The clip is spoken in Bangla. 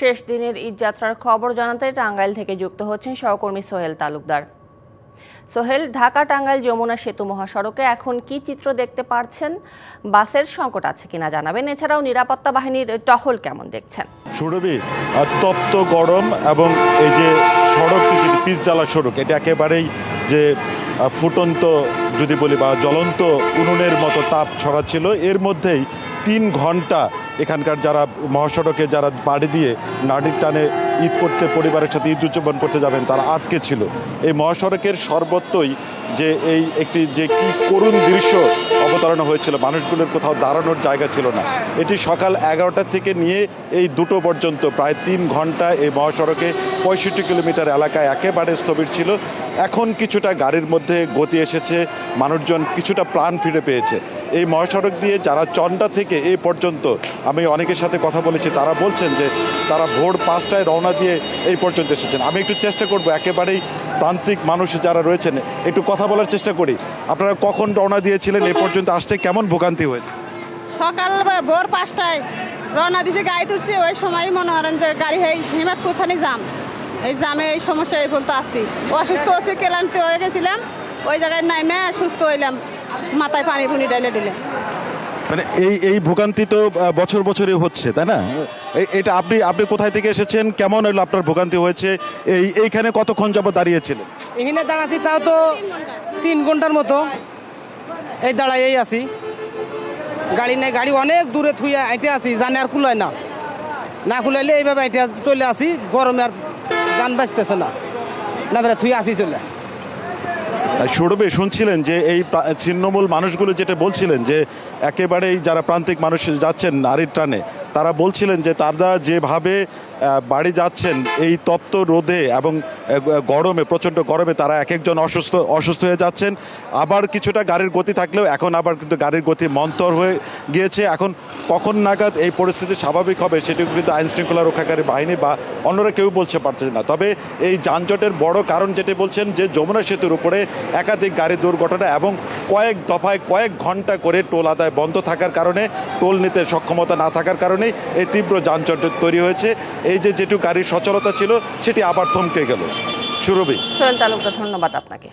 শেষ দিনের ঈদ যাত্রার খবর জানাতে টাঙ্গাইল থেকে যুক্ত হচ্ছেন সহকর্মী সোহেল তালুকদার। সোহেল, ঢাকা টাঙ্গাইল যমুনা সেতু মহাসড়কে এখন কি চিত্র দেখতে পারছেন? বাসের সংকট আছে কিনা জানাবেন। এছাড়াও নিরাপত্তা বাহিনীর টহল কেমন দেখছেন? সুরভি তপ্ত গরম এবং এই যে সড়ক পিচ জ্বালা সড়ক, এটা একেবারেই যে ফুটন্ত যদি বলি বা জ্বলন্ত উনুনের মতো তাপ ছড়াচ্ছিল। এর মধ্যেই তিন ঘণ্টা এখানকার যারা মহাসড়কে যারা বাড়ি দিয়ে নাড়ির টানে ঈদ করতে, পরিবারের সাথে ঈদ উদযাপন করতে যাবেন, তারা আটকে ছিল। এই মহাসড়কের সর্বত্রই যে এই একটি যে কি করুণ দৃশ্য অবতারণা হয়েছিল, মানুষগুলোর কোথাও দাঁড়ানোর জায়গা ছিল না। এটি সকাল এগারোটা থেকে নিয়ে এই দুটো পর্যন্ত, প্রায় তিন ঘণ্টা এই মহাসড়কে পঁয়ষট্টি কিলোমিটার এলাকায় একেবারে স্থবির ছিল। এখন কিছুটা গাড়ির মধ্যে গতি এসেছে, মানুষজন কিছুটা প্রাণ ফিরে পেয়েছে। এই মহাসড়ক দিয়ে যারা চন্ডা থেকে এই পর্যন্ত, আমি অনেকের সাথে কথা বলেছি, তারা বলছেন যে তারা ভোর পাঁচটায় রওনা দিয়ে এই পর্যন্ত এসেছেন। আমি একটু চেষ্টা করব একেবারেই প্রান্তিক মানুষ যারা রয়েছেন, একটু কথা বলার চেষ্টা করি। আপনারা কখন রওনা দিয়েছিলেন এই পর্যন্ত আসতে কেমন ভোগান্তি হয়েছে? সকাল ভোর পাঁচটায় রওনা দিয়েছে, গাড়ি তুলছি, ওই সময় মনে করেন যে গাড়ি এই হিমাত কোথানি জাম? এই জামে এই সমস্যা এই পর্যন্ত আসছি অসুস্থ হচ্ছে ক্লান্ত হয়ে গেছিলাম। ওই জায়গায় নাইমে সুস্থ হইলাম মাথায় পানি পুনি ডাইলে দিলে। মানে এই এই ভোগান্তি তো বছর বছরই হচ্ছে তাই না? এটা আপনি আপনি কোথায় থেকে এসেছেন? কেমন হলো আপনার ভোগান্তি হয়েছে? এই এইখানে কতক্ষণ যাবত দাঁড়িয়েছিলেন? এখানে দাঁড়াচ্ছি তাও তো তিন ঘণ্টার মতো। এই দাঁড়াই এই আছি। গাড়ি নেই গাড়ি অনেক দূরে থুইয়া আইতে আসি জানে আর কুলায় না। না কুলাইলে এইভাবে আইতে চলে আসি গরমে আর গান বাজতেছে না। না বেড়া থুই আসি চলে। সৌরভে শুনছিলেন যে এই ছিন্নমূল মানুষগুলো যেটা বলছিলেন যে একেবারেই যারা প্রান্তিক মানুষ যাচ্ছেন নারীর টানে তারা বলছিলেন যে তারা যেভাবে বাড়ি যাচ্ছেন, এই তপ্ত রোদে এবং গরমে, প্রচণ্ড গরমে তারা এক একজন অসুস্থ অসুস্থ হয়ে যাচ্ছেন। আবার কিছুটা গাড়ির গতি থাকলেও এখন আবার কিন্তু গাড়ির গতি মন্তর হয়ে গিয়েছে। এখন কখন নাগাদ এই পরিস্থিতি স্বাভাবিক হবে সেটিও কিন্তু আইন শৃঙ্খলা রক্ষাকারী বাহিনী বা অন্যরা কেউ বলছে পারছে না। তবে এই যানজটের বড় কারণ যেটি বলছেন যে যমুনা সেতুর উপরে একাধিক গাড়ি দুর্ঘটনা এবং কয়েক দফায় কয়েক ঘণ্টা করে টোল আদায় বন্ধ থাকার কারণে, টোল নিতে সক্ষমতা না থাকার কারণে এই তীব্র যানজট তৈরি হয়েছে। এই যে যেটু গাড়ির সচলতা ছিল, সেটি আবার থমকে গেল। সুরভি। সোহেল তালুকদার, ধন্যবাদ আপনাকে।